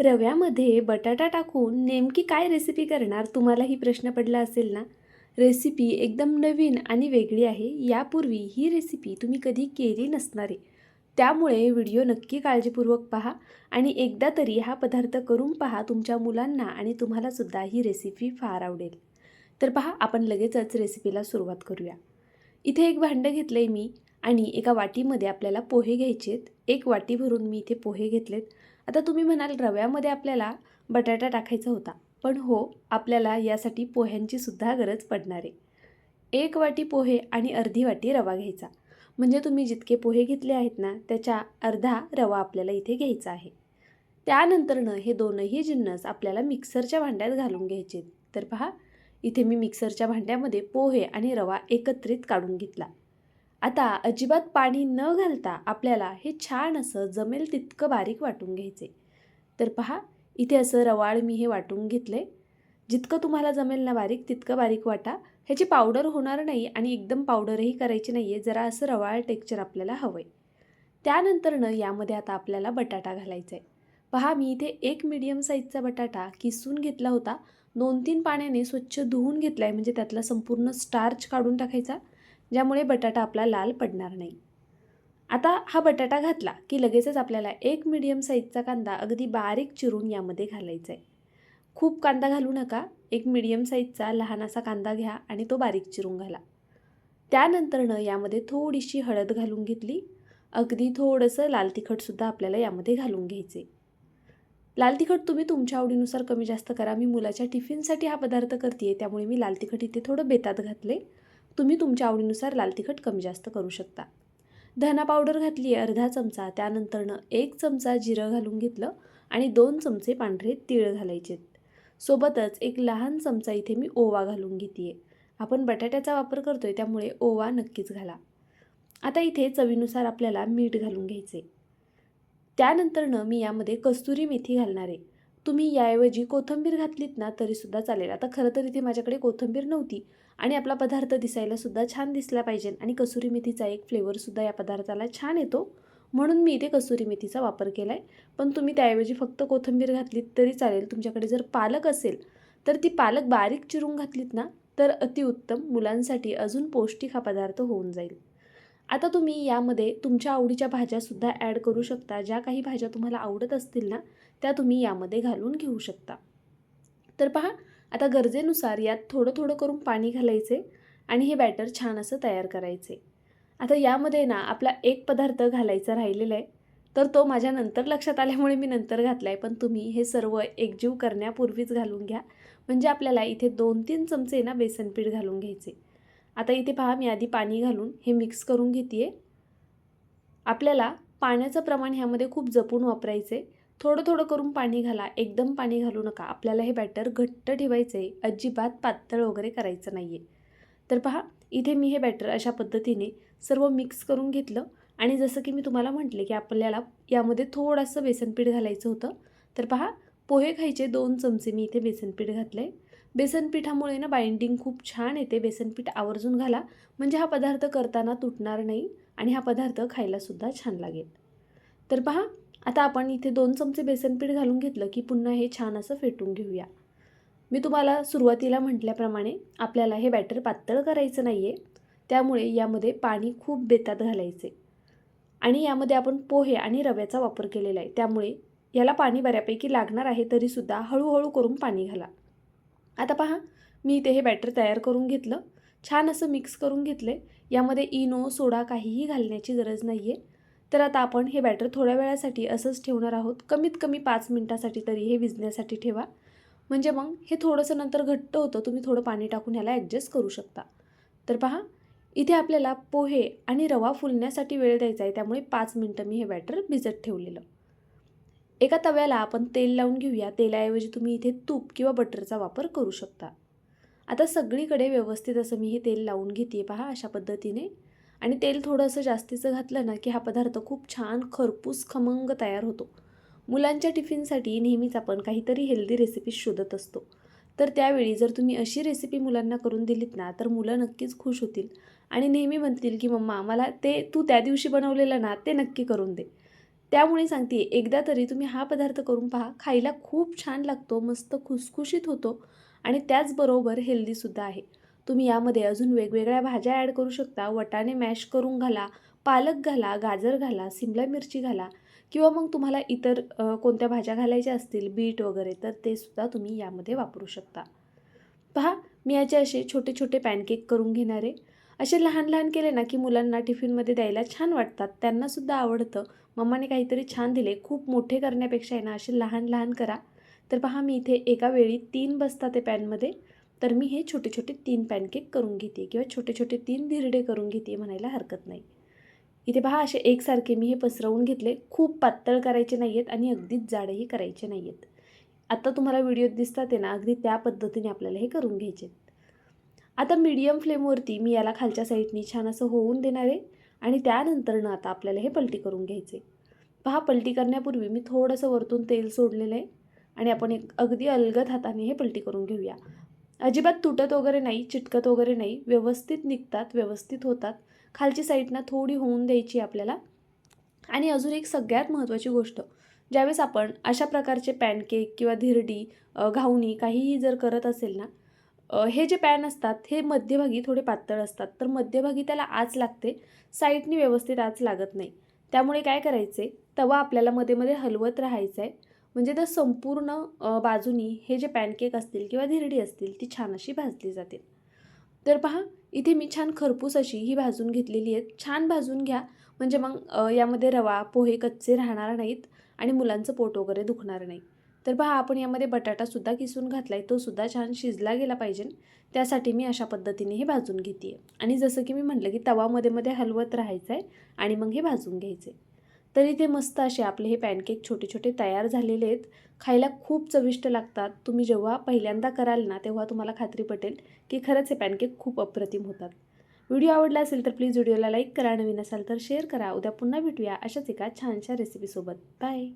रव्यामध्ये बटाटा टाकून नेमकी काय रेसिपी करणार? तुम्हालाही प्रश्न पडला असेल ना? रेसिपी एकदम नवीन आणि वेगळी आहे. यापूर्वी ही रेसिपी तुम्ही कधी केली नसणार आहे. त्यामुळे व्हिडिओ नक्की काळजीपूर्वक पहा आणि एकदा तरी हा पदार्थ करून पहा तुमच्या मुलांना आणि तुम्हालासुद्धा ही रेसिपी फार आवडेल. तर पहा आपण लगेचच रेसिपीला सुरुवात करूया. इथे एक भांडं घेतलं आहे मी. आणि एका वाटीमध्ये आपल्याला पोहे घ्यायचे आहेत एक वाटी भरून मी इथे पोहे घेतलेत. आता तुम्ही म्हणाल रव्यामध्ये आपल्याला बटाटा टाकायचा होता. पण हो आपल्याला यासाठी पोह्यांची सुद्धा गरज पडणार आहे. एक वाटी पोहे आणि अर्धी वाटी रवा घ्यायचा. म्हणजे तुम्ही जितके पोहे घेतले आहेत ना त्याच्या अर्धा रवा आपल्याला इथे घ्यायचा आहे. त्यानंतरनं हे दोनही जिन्नस आपल्याला मिक्सरच्या भांड्यात घालून घ्यायचे तर पहा इथे मी मिक्सरच्या भांड्यामध्ये पोहे आणि रवा एकत्रित काढून घेतला. आता अजिबात पाणी न घालता आपल्याला हे छान असं जमेल तितकं बारीक वाटून घ्यायचे. तर पहा इथे असं रवाळ मी हे वाटून घेतले. जितकं तुम्हाला जमेल ना बारीक तितकं बारीक वाटा. ह्याची पावडर होणार नाही आणि एकदम पावडरही करायची नाही आहे जरा असं रवाळ टेक्चर आपल्याला हवं आहे त्यानंतरनं यामध्ये आता आपल्याला बटाटा घालायचा आहे पहा मी इथे एक मीडियम साईजचा बटाटा किसून घेतला होता. दोन तीन पाण्याने स्वच्छ धुवून घेतला आहे म्हणजे त्यातला संपूर्ण स्टार्च काढून टाकायचा. ज्यामुळे बटाटा आपला लाल पडणार नाही. आता हा बटाटा घातला की लगेचच आपल्याला एक मीडियम साईजचा कांदा अगदी बारीक चिरून यामध्ये घालायचा आहे खूप कांदा घालू नका एक मीडियम साईजचा लहान असा कांदा घ्या आणि तो बारीक चिरून घाला. त्यानंतरनं यामध्ये थोडीशी हळद घालून घेतली. अगदी थोडंसं लाल तिखटसुद्धा आपल्याला यामध्ये घालून घ्यायचे लाल तिखट तुम्ही तुमच्या आवडीनुसार कमी जास्त करा. मी मुलाच्या टिफिनसाठी हा पदार्थ करते त्यामुळे मी लाल तिखट इथे थोडं बेतात घातले तुम्ही तुमच्या आवडीनुसार लाल तिखट कमी जास्त करू शकता. धना पावडर घातली आहे अर्धा चमचा त्यानंतरनं एक चमचा जिरं घालून घेतलं आणि दोन चमचे पांढरे तीळ घालायचे सोबतच एक लहान चमचा इथे मी ओवा घालून घेते आहे आपण बटाट्याचा वापर करतो आहे त्यामुळे ओवा नक्कीच घाला. आता इथे चवीनुसार आपल्याला मीठ घालून घ्यायचे त्यानंतरनं मी यामध्ये कस्तुरी मेथी घालणार. आहे तुम्ही याऐवजी कोथिंबीर घातलीत ना तरीसुद्धा चालेल. आता खरं तर इथे माझ्याकडे कोथिंबीर नव्हती आणि आपला पदार्थ दिसायलासुद्धा छान दिसला पाहिजे आणि कसुरी मेथीचा एक फ्लेवरसुद्धा या पदार्थाला छान येतो. म्हणून मी इथे कसुरी मेथीचा वापर केला आहे पण तुम्ही त्याऐवजी फक्त कोथिंबीर घातलीत तरी चालेल. तुमच्याकडे जर पालक असेल तर ती पालक बारीक चिरून घातलीत ना तर अतिउत्तम. मुलांसाठी अजून पौष्टिक हा पदार्थ होऊन जाईल. आता तुम्ही यामध्ये तुमच्या आवडीच्या भाज्यासुद्धा ॲड करू शकता. ज्या काही भाज्या तुम्हाला आवडत असतील ना त्या तुम्ही यामध्ये घालून घेऊ शकता. तर पहा आता गरजेनुसार यात थोडं थोडं करून पाणी घालायचे आणि हे बॅटर छान असं तयार करायचे. आता यामध्ये ना आपला एक पदार्थ घालायचा राहिलेला आहे. तर तो माझ्या नंतर लक्षात आल्यामुळे मी नंतर घातला आहे पण तुम्ही हे सर्व एकजीव करण्यापूर्वीच घालून घ्या. म्हणजे आपल्याला इथे दोन तीन चमचे ना बेसन पीठ घालून घ्यायचे. आता इथे पहा मी आधी पाणी घालून हे मिक्स करून घेते आपल्याला पाण्याचं प्रमाण ह्यामध्ये खूप जपून वापरायचे थोडं थोडं करून पाणी घाला एकदम पाणी घालू नका. आपल्याला हे बॅटर घट्ट ठेवायचं आहे अजिबात पातळ वगैरे करायचं नाही आहे तर पहा इथे मी हे बॅटर अशा पद्धतीने सर्व मिक्स करून घेतलं आणि जसं की मी तुम्हाला म्हटले की आपल्याला यामध्ये थोडंसं बेसनपीठ घालायचं होतं. तर पहा पोहे खायचे दोन चमचे मी इथे बेसनपीठ घातलं आहे बेसनपीठामुळे ना बाइंडिंग खूप छान येते. बेसनपीठ आवर्जून घाला. म्हणजे हा पदार्थ करताना तुटणार नाही आणि हा पदार्थ खायलासुद्धा छान लागेल. तर पहा आता आपण इथे दोन चमचे बेसनपीठ घालून घेतलं की पुन्हा हे छान असं फेटून घेऊया. मी तुम्हाला सुरुवातीला म्हटल्याप्रमाणे आपल्याला हे बॅटर पातळ करायचं नाही आहे त्यामुळे यामध्ये पाणी खूप बेतात घालायचे. आणि यामध्ये आपण पोहे आणि रव्याचा वापर केलेला आहे. त्यामुळे याला पाणी बऱ्यापैकी लागणार आहे तरीसुद्धा हळूहळू करून पाणी घाला. आता पहा मी इथे हे बॅटर तयार करून घेतलं. छान असं मिक्स करून घेतले यामध्ये इनो सोडा काहीही घालण्याची गरज नाही आहे तर आता आपण हे बॅटर थोड्या वेळासाठी असंच ठेवणार आहोत. कमीत कमी पाच मिनटासाठी तरी हे विजण्यासाठी ठेवा. म्हणजे मग हे थोडंसं नंतर घट्ट होतं तुम्ही थोडं पाणी टाकून ह्याला ॲडजस्ट करू शकता. तर पहा इथे आपल्याला पोहे आणि रवा फुलण्यासाठी वेळ द्यायचा आहे. त्यामुळे पाच मिनटं मी हे बॅटर भिजत ठेवलेलं. एका तव्याला आपण तेल लावून घेऊया. तेलाऐवजी तुम्ही इथे तूप किंवा बटरचा वापर करू शकता. आता सगळीकडे व्यवस्थित असं मी हे तेल लावून घेते पहा अशा पद्धतीने. आणि तेल थोडंसं जास्तीचं घातलं ना की हा पदार्थ खूप छान खरपूस खमंग तयार होतो. मुलांच्या टिफिनसाठी नेहमीच आपण काहीतरी हेल्दी रेसिपी शोधत असतो. तर त्यावेळी जर तुम्ही अशी रेसिपी मुलांना करून दिलीत ना तर मुलं नक्कीच खुश होतील. आणि नेहमी म्हणतील की मम्मा मला ते तू त्या दिवशी बनवलेलं ना ते नक्की करून दे. त्यामुळे सांगते एकदा तरी तुम्ही हा पदार्थ करून पहा खायला खूप छान लागतो मस्त खुसखुशीत होतो आणि त्याचबरोबर हेल्दीसुद्धा आहे. तुम्ही यामध्ये अजून वेगवेगळ्या भाज्या ॲड करू शकता वटाणे मॅश करून घाला पालक घाला गाजर घाला सिमला मिरची घाला किंवा मग तुम्हाला इतर कोणत्या भाज्या घालायच्या असतील बीट वगैरे तर ते सुद्धा तुम्ही यामध्ये वापरू शकता. पहा मी याचे असे छोटे छोटे पॅनकेक करून घेणार. आहे असे लहान लहान केले ना की मुलांना टिफिनमध्ये द्यायला छान वाटतात. त्यांनासुद्धा आवडतं. मम्माने काहीतरी छान दिले. खूप मोठे करण्यापेक्षा आहे ना असे लहान लहान करा. तर पहा मी इथे एका वेळी तीन बसतात ते पॅनमध्ये. तर मी हे छोटे छोटे तीन पॅनकेक करून घेते किंवा छोटे छोटे तीन धिरडे करून घेते म्हणायला हरकत नाही. इथे पहा असे एकसारखे मी हे पसरवून घेतले. खूप पातळ करायचे नाही आहेत आणि अगदीच जाडही करायचे नाही आहेत आत्ता तुम्हाला व्हिडिओत दिसतात आहे ना अगदी त्या पद्धतीने आपल्याला हे करून घ्यायचे. आहेत. आता मीडियम फ्लेमवरती मी याला खालच्या साईडनी छान असं होऊन देणार आहे. आणि त्यानंतरनं आता आपल्याला हे पलटी करून घ्यायचे पहा पलटी करण्यापूर्वी मी थोडंसं वरतून तेल सोडलेलं आहे. आणि आपण एक अगदी अलगद हाताने हे पलटी करून घेऊया. अजिबात तुटत वगैरे नाही चिटकत वगैरे नाही. व्यवस्थित निघतात व्यवस्थित होतात. खालची साईडनं थोडी होऊन द्यायची आपल्याला. आणि अजून एक सगळ्यात महत्त्वाची गोष्ट ज्यावेळेस आपण अशा प्रकारचे पॅनकेक किंवा धिरडी घावणी काहीही जर करत असेल ना हे जे पॅन असतात हे मध्यभागी थोडे पातळ असतात. तर मध्यभागी त्याला आच लागते. साईडनी व्यवस्थित आच लागत नाही. त्यामुळे काय करायचे? तवा आपल्याला मध्ये मध्ये हलवत राहायचा आहे म्हणजे तर संपूर्ण बाजूनी हे जे पॅनकेक असतील किंवा धिरडी असतील ती छान अशी भाजली जातील. तर पहा इथे मी छान खरपूस अशी ही भाजून घेतलेली आहेत. छान भाजून घ्या. म्हणजे मग यामध्ये रवा पोहे कच्चे राहणार नाहीत आणि मुलांचं पोट वगैरे दुखणार नाही. तर पहा आपण यामध्ये बटाटासुद्धा किसून घातला आहे तो सुद्धा छान शिजला गेला पाहिजे. त्यासाठी मी अशा पद्धतीने हे भाजून घेते आणि जसं की मी म्हटलं की तवामध्ये मध्ये मध्ये हलवत राहायचं आहे आणि मग हे भाजून घ्यायचे तर इथे मस्त असे आपले हे पॅनकेक छोटे छोटे तयार झालेले आहेत. खायला खूप चविष्ट लागतात. तुम्ही जेव्हा पहिल्यांदा कराल ना तेव्हा तुम्हाला खात्री पटेल की खरंच हे पॅनकेक खूप अप्रतिम होतात. व्हिडिओ आवडला असेल तर प्लीज व्हिडिओला लाईक करा. नवीन असाल तर शेअर करा. उद्या पुन्हा भेटूया अशाच एका छानशा रेसिपीसोबत बाय.